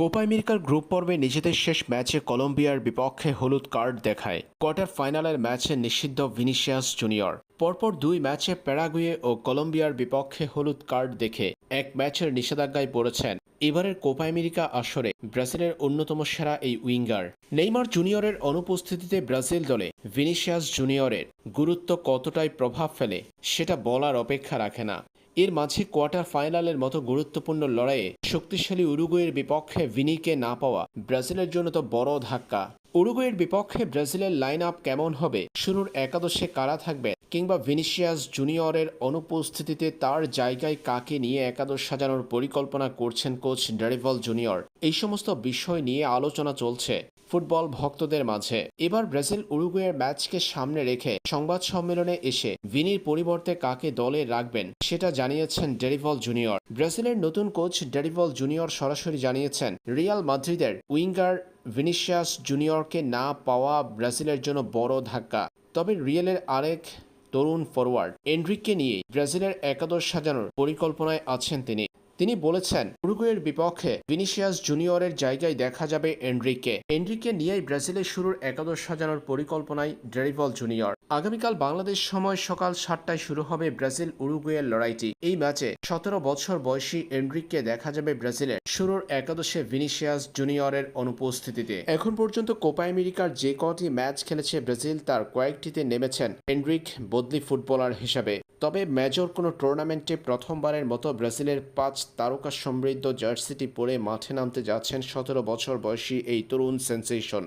Copa আমেরিকার group পর্বে নিজেদের শেষ ম্যাচে কলম্বিয়ার বিপক্ষে হলুদ কার্ড দেখায়। কোয়ার্টার ফাইনালের ম্যাচে নিষিদ্ধ ভিনিসিয়াস জুনিয়র। পরপর দুই ম্যাচে প্যারাগুয়ে ও কলম্বিয়ার বিপক্ষে হলুদ কার্ড দেখে এক ম্যাচের নিষেধাজ্ঞায় পড়েছেন। এবারের কোপা আমেরিকা আসরে ব্রাজিলের অন্যতম সেরা এই উইঙ্গার। নেইমার জুনিয়রের অনুপস্থিতিতে ব্রাজিল দলে ভিনিসিয়াস জুনিয়রের গুরুত্ব কতটাই প্রভাব ফেলে, সেটা বলার অপেক্ষা রাখে না। এর মাঝে কোয়ার্টার ফাইনালের মতো গুরুত্বপূর্ণ লড়াইয়ে শক্তিশালী উরুগুয়ের বিপক্ষে ভিনিকে না পাওয়া ব্রাজিলের জন্য তো বড় ধাক্কা। উরুগুয়ের বিপক্ষে ব্রাজিলের লাইন আপ কেমন হবে? শুরুর একাদশে কারা থাকবে? কিংবা ভিনিসিয়াস জুনিয়রের অনুপস্থিতিতে তার জায়গায় কাকে নিয়ে একাদশ সাজানোর পরিকল্পনা করছেন কোচ ডেরিভল জুনিয়র? এই সমস্ত বিষয় নিয়ে আলোচনা চলছে ফুটবল ভক্তদের মাঝে। এবার ব্রাজিল উরুগুয়ের ম্যাচকে সামনে রেখে সংবাদ সম্মেলনে এসে ভিনির পরিবর্তে কাকে দলে রাখবেন? সেটা জানিয়েছেন ডেরিভল জুনিয়র। ব্রাজিলের নতুন কোচ ডেরিভল জুনিয়র সরাসরি জানিয়েছেন, রিয়াল মাদ্রিদের উইঙ্গার ভিনিশিয়াস জুনিয়রকে না পাওয়া ব্রাজিলের জন্য বড় ধাক্কা। তবে রিয়েলের আরেক তরুণ ফরওয়ার্ড এন্ড্রিককে নিয়ে ব্রাজিলের একাদশ সাজানোর পরিকল্পনায় আছেন তিনি। তিনি বলেছেন, উরুগুয়ের বিপক্ষে ভিনিসিয়াস জুনিয়রের জায়গায় দেখা যাবে এন্ড্রিকে এন্ড্রিককে নিয়েই ব্রাজিলের শুরুর একাদশ সাজানোর পরিকল্পনায় ডেরিভল জুনিয়র। আগামীকাল বাংলাদেশ সময় সকাল সাতটায় শুরু হবে ব্রাজিল উরুগুয়ের লড়াইটি। এই ম্যাচে সতেরো বছর বয়সী এন্ড্রিককে দেখা যাবে ব্রাজিলের শুরুর একাদশে ভিনিসিয়াস জুনিয়রের অনুপস্থিতিতে। এখন পর্যন্ত কোপা আমেরিকার যে কটি ম্যাচ খেলেছে ব্রাজিল, তার কয়েকটিতে নেমেছেন এন্ড্রিক বদলি ফুটবলার হিসাবে। তবে মেজর কোনো টুর্নামেন্টে প্রথমবারের মতো ব্রাজিলের পাঁচ তারকা সমৃদ্ধ জার্সিটি পরে মাঠে নামতে যাচ্ছেন সতেরো বছর বয়সী এই তরুণ সেন্সেশন।